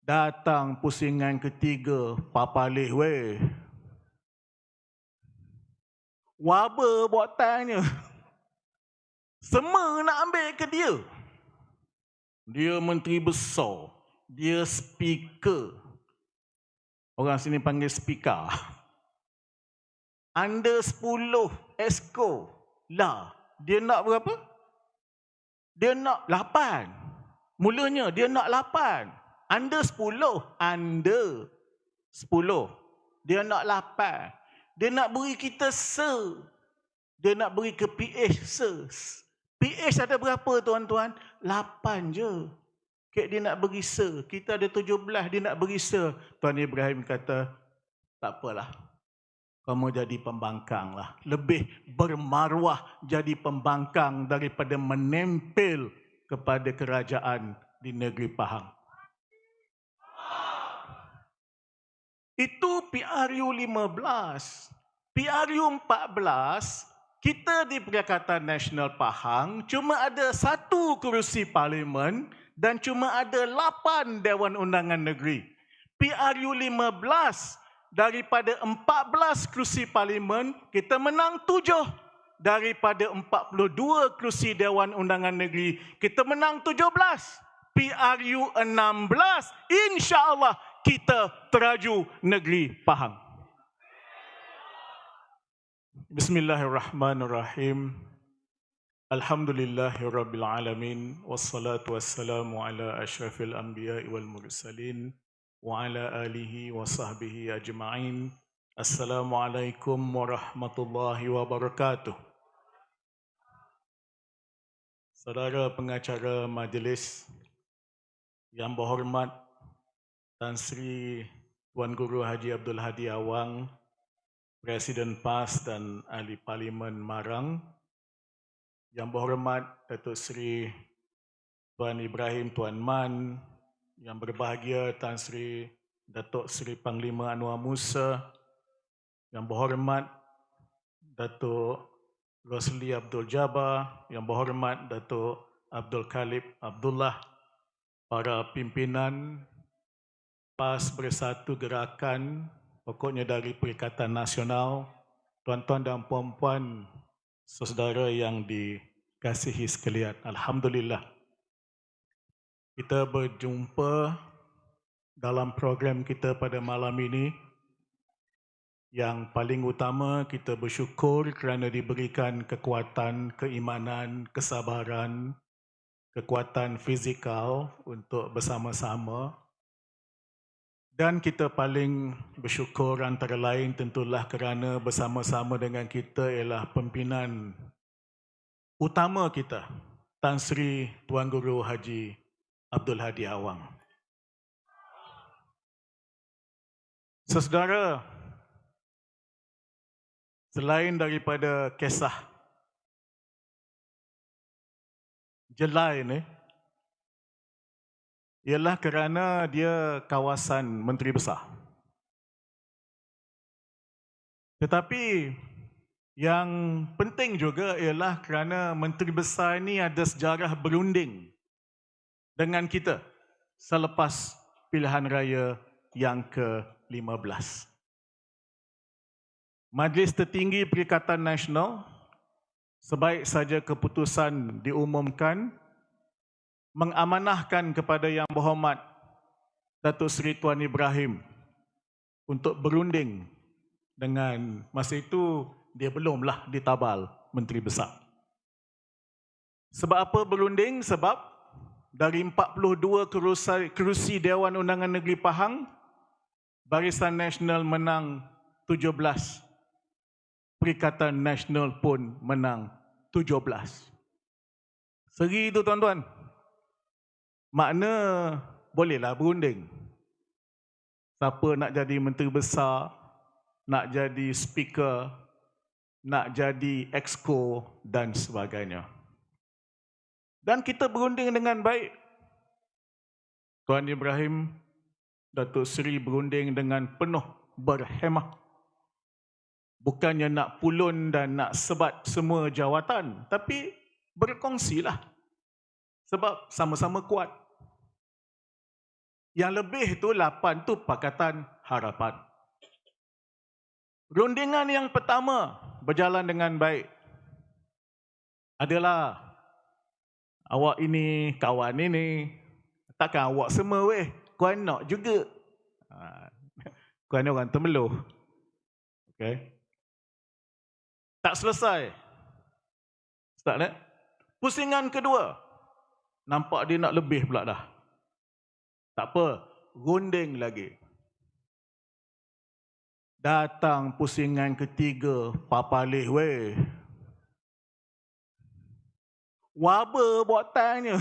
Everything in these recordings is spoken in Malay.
Datang pusingan ketiga, papalih weh. Waba buat tanya. Semua nak ambil ke dia. Dia menteri besar. Dia speaker. Orang sini panggil speaker. Anda 10 esko. Lah, dia nak berapa? Dia nak 8. Mulanya dia nak 8. Anda 10. Anda 10. Dia nak 8. Dia nak beri kita se. Dia nak beri ke PH se. PH ada berapa tuan-tuan? 8 je. Kek dia nak beri se. Kita ada 17 dia nak beri se. Tuan Ibrahim kata, tak apalah. Kamu jadi pembangkang lah. Lebih bermaruah jadi pembangkang daripada menempel kepada kerajaan di negeri Pahang. Itu PRU 15. PRU 14, kita di Perikatan Nasional Pahang cuma ada satu kerusi parlimen dan cuma ada lapan Dewan Undangan Negeri. PRU 15, daripada 14 kerusi parlimen, kita menang tujuh. Daripada 42 kerusi Dewan Undangan Negeri, kita menang 17. PRU 16, insya-Allah kita teraju negeri Pahang. Bismillahirrahmanirrahim. Alhamdulillahirabbil alamin wassalatu wassalamu ala asyrafil anbiya'i wal mursalin wa ala alihi wa sahbihi ajma'in. Assalamualaikum warahmatullahi wabarakatuh. Saudara pengacara majlis yang berhormat Tan Sri Tuan Guru Haji Abdul Hadi Awang, Presiden PAS dan Ahli Parlimen Marang, yang berhormat Datuk Sri Tuan Ibrahim Tuan Man, yang berbahagia Tan Sri Datuk Sri Panglima Anwar Musa, yang berhormat Datuk Rosli Abdul Jabbar, yang berhormat Datuk Abdul Khalib Abdullah, para pimpinan PAS Bersatu Gerakan, pokoknya dari Perikatan Nasional, tuan-tuan dan puan-puan, saudara yang dikasihi sekalian. Alhamdulillah. Kita berjumpa dalam program kita pada malam ini. Yang paling utama kita bersyukur kerana diberikan kekuatan, keimanan, kesabaran, kekuatan fizikal untuk bersama-sama dan kita paling bersyukur antara lain tentulah kerana bersama-sama dengan kita ialah pimpinan utama kita, Tan Sri Tuan Guru Haji Abdul Hadi Awang. Sesedara, selain daripada kisah jelai ini, ialah kerana dia kawasan menteri besar. Tetapi yang penting juga ialah kerana menteri besar ini ada sejarah berunding dengan kita selepas pilihan raya yang ke-15. Majlis Tertinggi Perikatan Nasional sebaik saja keputusan diumumkan mengamanahkan kepada Yang Berhormat Datuk Seri Tuan Ibrahim untuk berunding dengan masa itu dia belumlah ditabal Menteri Besar. Sebab apa berunding? Sebab dari 42 kerusi, Dewan Undangan Negeri Pahang, Barisan Nasional menang 17. Perikatan Nasional pun menang 17. Segi itu tuan-tuan. Makna bolehlah berunding. Siapa nak jadi menteri besar, nak jadi speaker, nak jadi exco dan sebagainya. Dan kita berunding dengan baik. Tuan Ibrahim, Datuk Seri berunding dengan penuh berhemah. Bukannya nak pulun dan nak sebat semua jawatan, tapi berkongsilah. Sebab sama-sama kuat. Yang lebih tu 8 tu Pakatan Harapan. Rundingan yang pertama berjalan dengan baik. Adalah awak ini, kawan ini, takkan awak semua weh, kau nak juga. Ha, kau ni orang temeluh. Okay. Tak selesai. Start tak? Pusingan kedua. Nampak dia nak lebih pula dah. Tak apa. Runding lagi. Datang pusingan ketiga. Papalih weh. Waba buat tanya.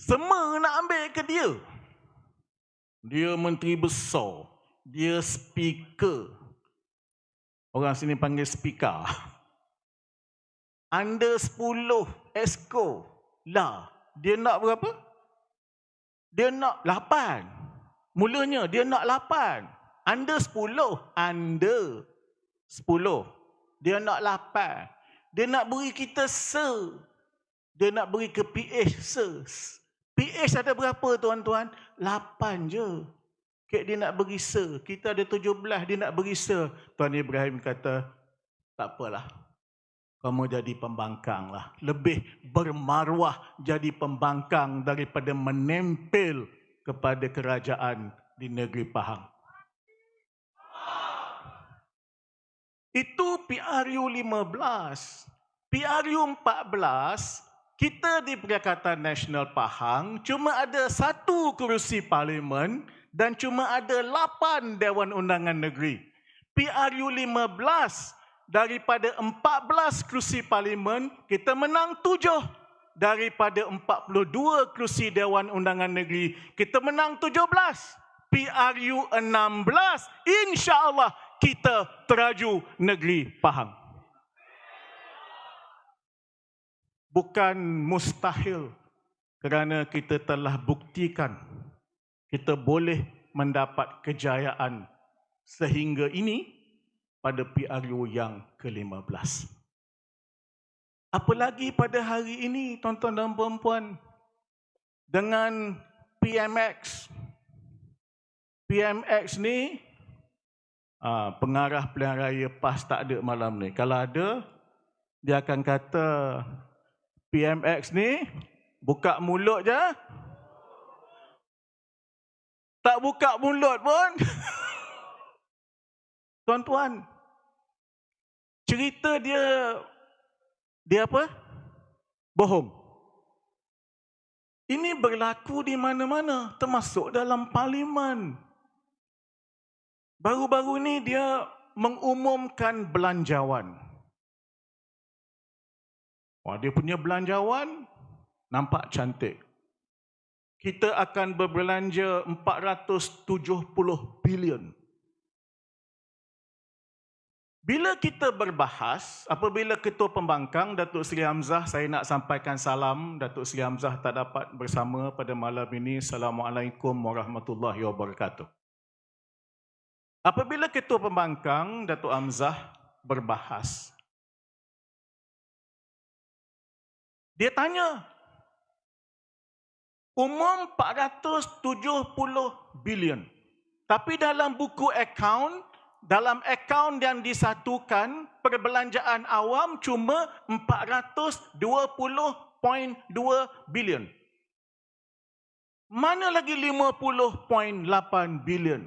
Semua nak ambil ke dia. Dia menteri besar. Dia speaker. Orang sini panggil speaker. Anda 10 esko lah. Dia nak berapa? Dia nak 8. Mulanya dia nak 8. Anda 10. Anda 10. Dia nak 8. Dia nak beri kita se. Dia nak beri ke PH se. PH ada berapa tuan-tuan? 8 je. Kek dia nak beri se. Kita ada 17, dia nak beri se. Tuan Ibrahim kata, tak apalah. Kamu jadi pembangkang lah. Lebih bermaruah jadi pembangkang daripada menempel kepada kerajaan di negeri Pahang. Itu PRU 15. PRU 14, kita di Perikatan Nasional Pahang cuma ada satu kerusi parlimen dan cuma ada 8 Dewan Undangan Negeri. PRU 15 daripada 14 kerusi parlimen, kita menang 7 daripada 42 kerusi Dewan Undangan Negeri, kita menang 17. PRU 16, insya-Allah kita teraju negeri Pahang. Bukan mustahil kerana kita telah buktikan kita boleh mendapat kejayaan sehingga ini pada PRU yang ke-15. Apalagi pada hari ini, tuan-tuan dan puan-puan, dengan PMX. PMX ni, ah, pengarah pilihan raya PAS tak ada malam ni. Kalau ada, dia akan kata, PMX ni, buka mulut je, tak buka mulut pun. Tuan-tuan, cerita dia dia apa? Bohong. Ini berlaku di mana-mana, termasuk dalam parlimen. Baru-baru ini dia mengumumkan belanjawan. Wah, dia punya belanjawan nampak cantik kita akan berbelanja 470 bilion. Bila kita berbahas, apabila Ketua Pembangkang Datuk Seri Hamzah, saya nak sampaikan salam. Datuk Seri Hamzah tak dapat bersama pada malam ini. Assalamualaikum warahmatullahi wabarakatuh. Apabila Ketua Pembangkang Datuk Hamzah berbahas, dia tanya, umum 470 bilion. Tapi dalam buku akaun, dalam akaun yang disatukan, perbelanjaan awam cuma 420.2 bilion. Mana lagi 50.8 bilion?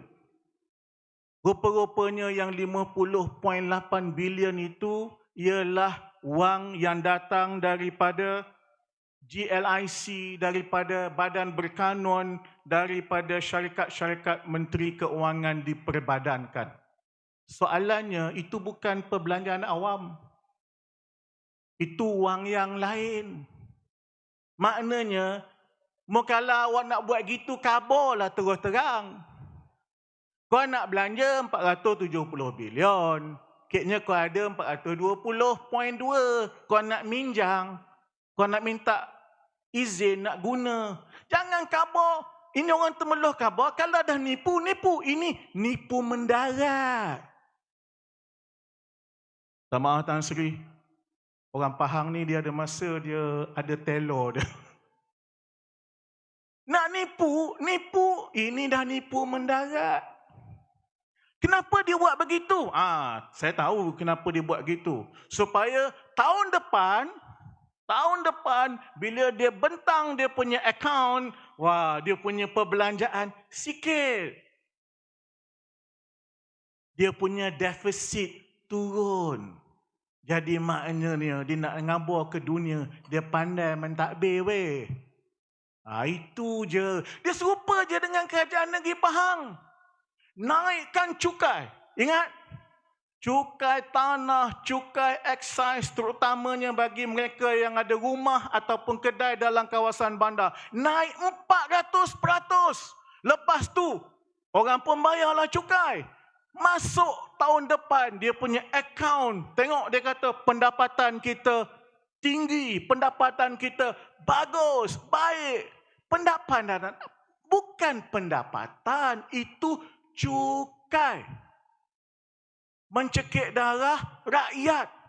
Rupa-rupanya yang 50.8 bilion itu ialah wang yang datang daripada GLIC daripada badan berkanun daripada syarikat-syarikat menteri keuangan diperbadankan. Soalannya itu bukan perbelanjaan awam. Itu wang yang lain. Maknanya kalau awak nak buat gitu kabarlah terus terang. Kau nak belanja 470 bilion. Keknya kau ada 420.2. Kau nak minjang. Kau nak minta izin nak guna. Jangan khabar. Ini orang temeluh khabar. Kalau dah nipu, nipu. Ini nipu mendarat. Tak maaf Sri. Orang Pahang ni dia ada masa dia ada telur dia. Nak nipu, nipu. Ini dah nipu mendarat. Kenapa dia buat begitu? Ah, saya tahu kenapa dia buat begitu. Supaya tahun depan, tahun depan bila dia bentang dia punya account, wah, dia punya perbelanjaan sikit. Dia punya defisit turun. Jadi maknanya dia nak ngabur ke dunia, dia pandai mentadbir weh. Ha, itu je. Dia serupa je dengan kerajaan negeri Pahang naikkan cukai. Ingat? Cukai tanah, cukai excise terutamanya bagi mereka yang ada rumah ataupun kedai dalam kawasan bandar. Naik 400%. Lepas tu, orang pun bayarlah cukai. Masuk tahun depan, dia punya account. Tengok dia kata pendapatan kita tinggi. Pendapatan kita bagus, baik. Pendapatan, bukan pendapatan. Itu cukai. Mencekik darah rakyat.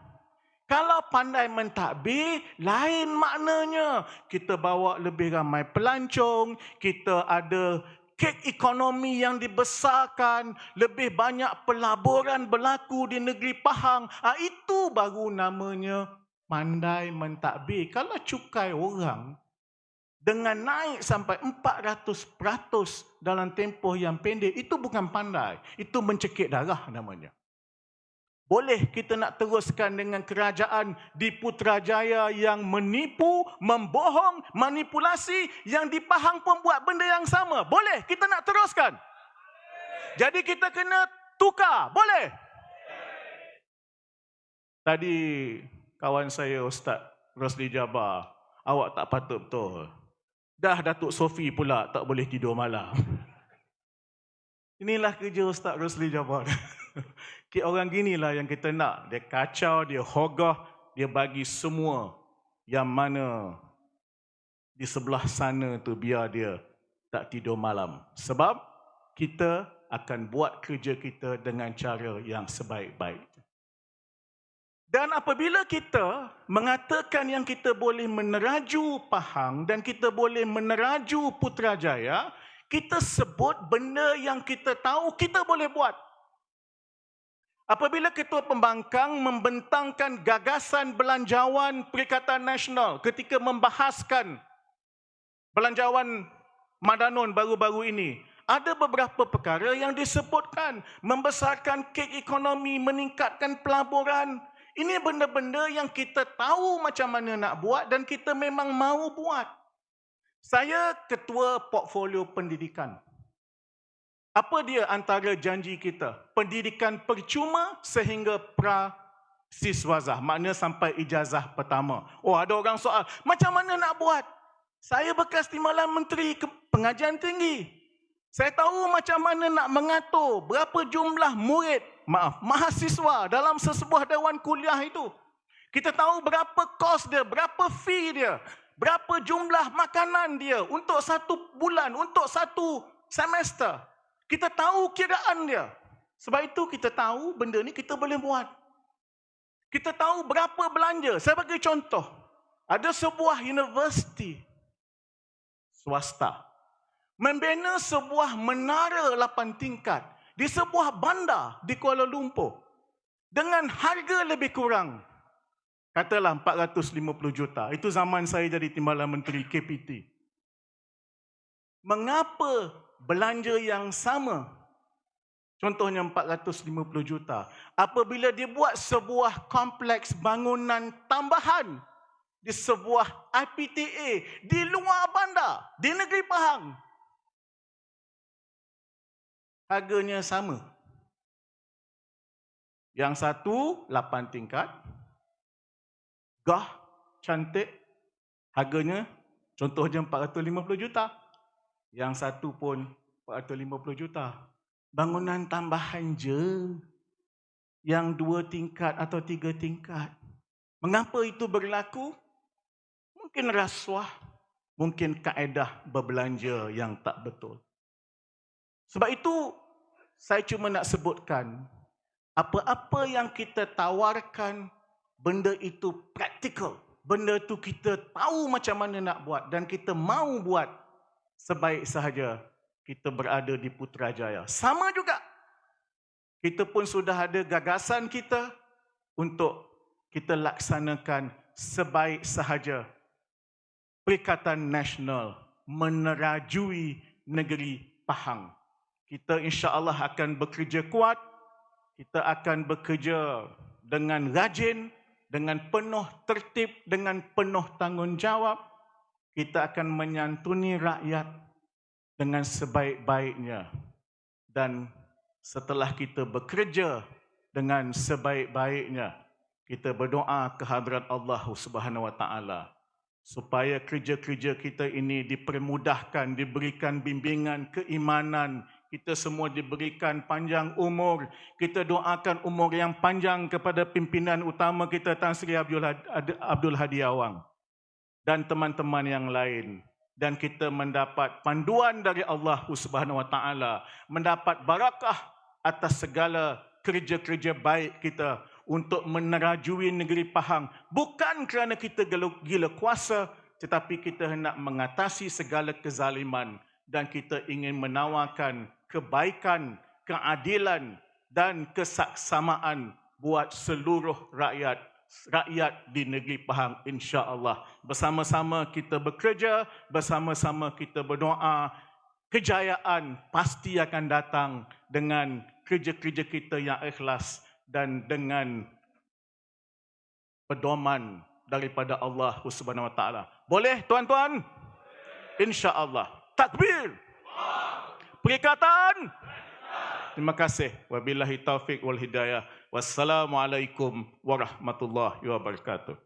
Kalau pandai mentadbir, lain maknanya. Kita bawa lebih ramai pelancong, kita ada kek ekonomi yang dibesarkan, lebih banyak pelaburan berlaku di negeri Pahang. Ha, itu baru namanya pandai mentadbir. Kalau cukai orang, dengan naik sampai 400% dalam tempoh yang pendek, itu bukan pandai. Itu mencekik darah namanya. Boleh kita nak teruskan dengan kerajaan di Putrajaya yang menipu, membohong, manipulasi, yang di Pahang pun buat benda yang sama. Boleh kita nak teruskan? Jadi kita kena tukar. Boleh? Tadi kawan saya Ustaz Rosli Jabar, awak tak patut betul. Dah Datuk Sofi pula tak boleh tidur malam. Inilah kerja Ustaz Rosli Jabar. orang gini lah yang kita nak. Dia kacau, dia hogah, dia bagi semua yang mana di sebelah sana tu biar dia tak tidur malam. Sebab kita akan buat kerja kita dengan cara yang sebaik-baik. Dan apabila kita mengatakan yang kita boleh meneraju Pahang dan kita boleh meneraju Putrajaya, kita sebut benda yang kita tahu kita boleh buat. Apabila Ketua Pembangkang membentangkan gagasan belanjawan Perikatan Nasional ketika membahaskan belanjawan Madanon baru-baru ini, ada beberapa perkara yang disebutkan membesarkan kek ekonomi, meningkatkan pelaburan, ini benda-benda yang kita tahu macam mana nak buat dan kita memang mahu buat. Saya ketua portfolio pendidikan. Apa dia antara janji kita? Pendidikan percuma sehingga pra siswazah. Maknanya sampai ijazah pertama. Oh ada orang soal, macam mana nak buat? Saya bekas timbalan menteri pengajian tinggi. Saya tahu macam mana nak mengatur berapa jumlah murid maaf, mahasiswa dalam sesebuah dewan kuliah itu. Kita tahu berapa kos dia, berapa fee dia, berapa jumlah makanan dia untuk satu bulan, untuk satu semester. Kita tahu kiraan dia. Sebab itu kita tahu benda ni kita boleh buat. Kita tahu berapa belanja. Saya bagi contoh. Ada sebuah universiti swasta membina sebuah menara lapan tingkat di sebuah bandar di Kuala Lumpur dengan harga lebih kurang katalah 450 juta itu zaman saya jadi timbalan menteri KPT mengapa belanja yang sama contohnya 450 juta apabila dia buat sebuah kompleks bangunan tambahan di sebuah IPTA di luar bandar di negeri Pahang harganya sama. Yang satu, lapan tingkat. Gah, cantik. Harganya, contohnya 450 juta. Yang satu pun 450 juta. Bangunan tambahan je. Yang dua tingkat atau tiga tingkat. Mengapa itu berlaku? Mungkin rasuah. Mungkin kaedah berbelanja yang tak betul. Sebab itu saya cuma nak sebutkan apa-apa yang kita tawarkan benda itu praktikal. Benda itu kita tahu macam mana nak buat dan kita mau buat sebaik sahaja kita berada di Putrajaya. Sama juga. Kita pun sudah ada gagasan kita untuk kita laksanakan sebaik sahaja Perikatan Nasional menerajui negeri Pahang. Kita insya-Allah akan bekerja kuat. Kita akan bekerja dengan rajin, dengan penuh tertib, dengan penuh tanggungjawab. Kita akan menyantuni rakyat dengan sebaik-baiknya. Dan setelah kita bekerja dengan sebaik-baiknya, kita berdoa ke Allah Subhanahu wa taala supaya kerja-kerja kita ini dipermudahkan, diberikan bimbingan keimanan, kita semua diberikan panjang umur. Kita doakan umur yang panjang kepada pimpinan utama kita Tan Sri Abdul Hadi Awang dan teman-teman yang lain. Dan kita mendapat panduan dari Allah Subhanahu Wa Taala, mendapat barakah atas segala kerja-kerja baik kita untuk menerajui negeri Pahang. Bukan kerana kita gila kuasa tetapi kita hendak mengatasi segala kezaliman dan kita ingin menawarkan kebaikan, keadilan dan kesaksamaan buat seluruh rakyat rakyat di negeri Pahang insya-Allah. Bersama-sama kita bekerja, bersama-sama kita berdoa, kejayaan pasti akan datang dengan kerja-kerja kita yang ikhlas dan dengan pedoman daripada Allah Subhanahu Wa Taala. Boleh tuan-tuan? Insya-Allah. Takbir. Perikatan. Terima kasih. Wabillahi taufik wal hidayah. Wassalamualaikum warahmatullahi wabarakatuh.